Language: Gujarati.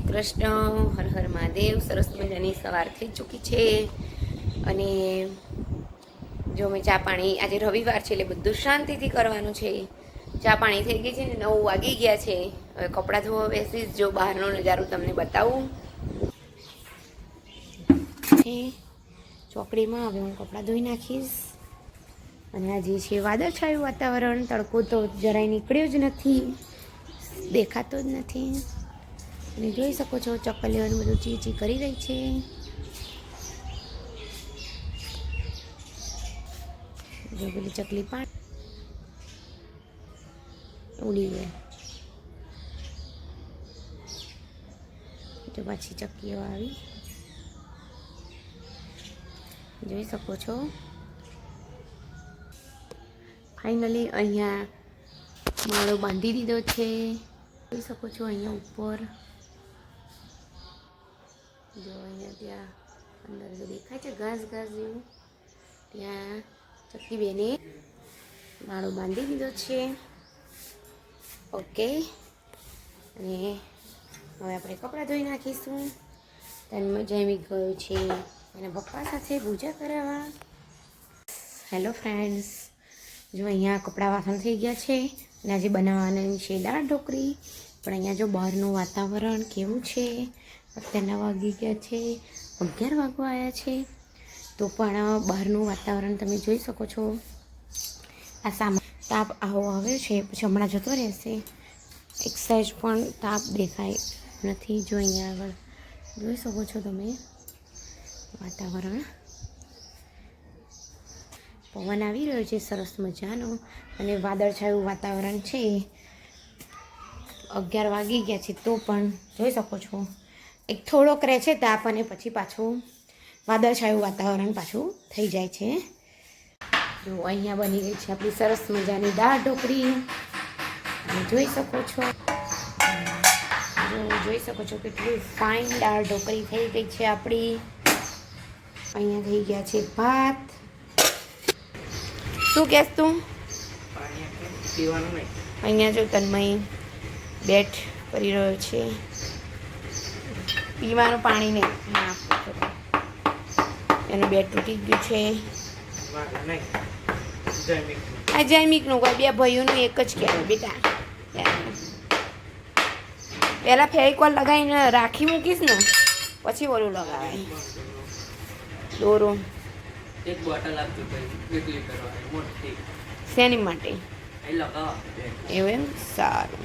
કૃષ્ણ હર હર મહાદેવ, સરસ મજાની સવાર થઈ ચૂકી છે. અને જો મેં ચા પાણી, આજે રવિવાર છે એટલે બધું શાંતિથી કરવાનું છે. ચા પાણી થઈ ગઈ છે ને નવ વાગી ગયા છે. હવે કપડાં ધોવા બેસીશ, જો બહારનો નજારો તમને બતાવું. ચોકડીમાં હવે હું કપડાં ધોઈ નાખીશ. અને આજે છે વાદળછાયું વાતાવરણ, તડકો તો જરાય નીકળ્યો જ નથી. દેખાતો જ નથી. અને જોઈ શકો છો ચકલીઓને બધું ચી ચી કરી રહી છે. જો પેલી ચકલી પાણ ઉડી ગઈ. તો પાછી ચકલીઓ આવી. જોઈ શકો છો. ફાઇનલી અહીંયા માળો બાંધી દીધો છે. જોઈ શકો છો અહીંયા ઉપર. જો અહીંયા ત્યાં અંદર જો દેખાય છે, ઘાસ ઘાસ જેવું, ત્યાં ચક્કી બેને માળો બાંધી દીધો છે. ઓકે અને હવે આપણે કપડાં ધોઈ નાખીશું. તનમાં જૈમિક ગયો છે. એના પપ્પા સાથે પૂજા કરાવવા. હેલો ફ્રેન્ડ્સ જો અહીંયા કપડાં વાસણ થઈ ગયા છે, અને આજે બનાવવાની છે દાળ ઢોકળી. પણ અહીંયા જો બહારનું વાતાવરણ કેવું છે? અત્યારના વાગી ગયા છે, અગિયાર વાગવા આવ્યા છે. તો પણ બહારનું વાતાવરણ તમે જોઈ શકો છો. આ સામા તાપ આવો આવ્યો છે, પછી હમણાં જતો રહેશે. એક પણ તાપ દેખાય નથી જો અહીંયા આગળ. જોઈ શકો છો તમે વાતાવરણ. પવન આવી રહ્યો છે, સરસ મજાનો. અને વાદળછાયું વાતાવરણ છે. અગિયાર વાગી ગયા છે, તો પણ જોઈ શકો છો. એક થોડોક રહે છે તાપ અને પછી પાછું વાદળછાયું વાતાવરણ પાછું થઈ જાય છે. જો અહીંયા બની ગઈ છે આપણી સરસ મજાની દાળ ઢોકળી. તમે જોઈ શકો છો. જોઈ શકો છો કેટલી ફાઇન દાળ ઢોકળી થઈ ગઈ છે આપણી. અહીંયા થઈ ગયા છે ભાત. શું કહેશ તું? અહીંયા જો તન્મય બેટ કરી રહ્યો છે. પીવાનું પાણી નહીં. એનું બે તૂટી ગયું છે. આ જૈમિકનું કોઈ બે ભાઈઓનું એક જ કહેવાય બેટા. પહેલાં ફેવિકોલ લગાવીને રાખી મૂકીશ ને પછી ઓલું લગાવાય. દોરો. એક બોટલ આપજો ભાઈ કરવા મોટી. શેની માટે? એવું એમ? સારું.